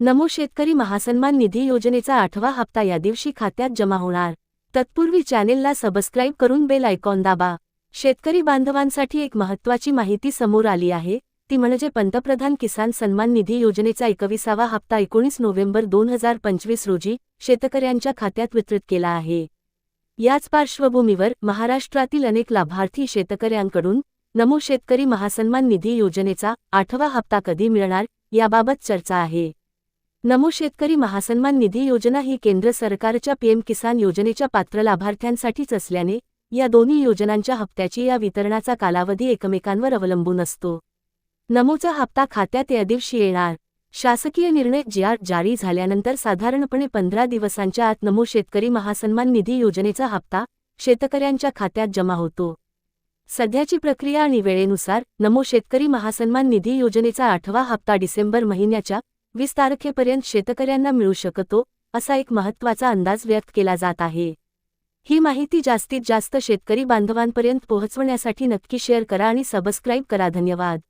नमो शेतकरी महासन्मान निधी योजनेचा आठवा हप्ता या दिवशी खात्यात जमा होणार. तत्पूर्वी चॅनेलला सबस्क्राईब करून बेल आयकॉन दाबा. शेतकरी बांधवांसाठी एक महत्त्वाची माहिती समोर आली आहे ती म्हणजे पंतप्रधान किसान सन्मान निधी योजनेचा एकविसावा हप्ता एकोणीस नोव्हेंबर दोन हजार पंचवीस रोजी शेतकऱ्यांच्या खात्यात वितरित केला आहे. याच पार्श्वभूमीवर महाराष्ट्रातील अनेक लाभार्थी शेतकऱ्यांकडून नमो शेतकरी महासन्मान निधी योजनेचा आठवा हप्ता कधी मिळणार याबाबत चर्चा आहे. नमो शेतकरी महासन्मान निधी योजना ही केंद्र सरकारच्या पीएम किसान योजनेच्या पात्र लाभार्थ्यांसाठीच असल्याने या दोन्ही योजनांच्या हप्त्याची या वितरणाचा कालावधी एकमेकांवर अवलंबून असतो. नमोचा हप्ता खात्यात या दिवशी येणार. शासकीय निर्णय ज्या जारी झाल्यानंतर साधारणपणे पंधरा दिवसांच्या आत नमो शेतकरी महासन्मान निधी योजनेचा हप्ता शेतकऱ्यांच्या खात्यात जमा होतो. सध्याची प्रक्रिया आणि वेळेनुसार नमो शेतकरी महासन्मान निधी योजनेचा आठवा हप्ता डिसेंबर महिन्याच्या वीस तारखेपर्यंत शेतकऱ्यांना मिळू शकतो असा एक महत्त्वाचा अंदाज व्यक्त केला जात आहे. ही माहिती जास्तीत जास्त शेतकरी बांधवांपर्यंत पोहोचवण्यासाठी नक्की शेअर करा आणि सबस्क्राईब करा. धन्यवाद.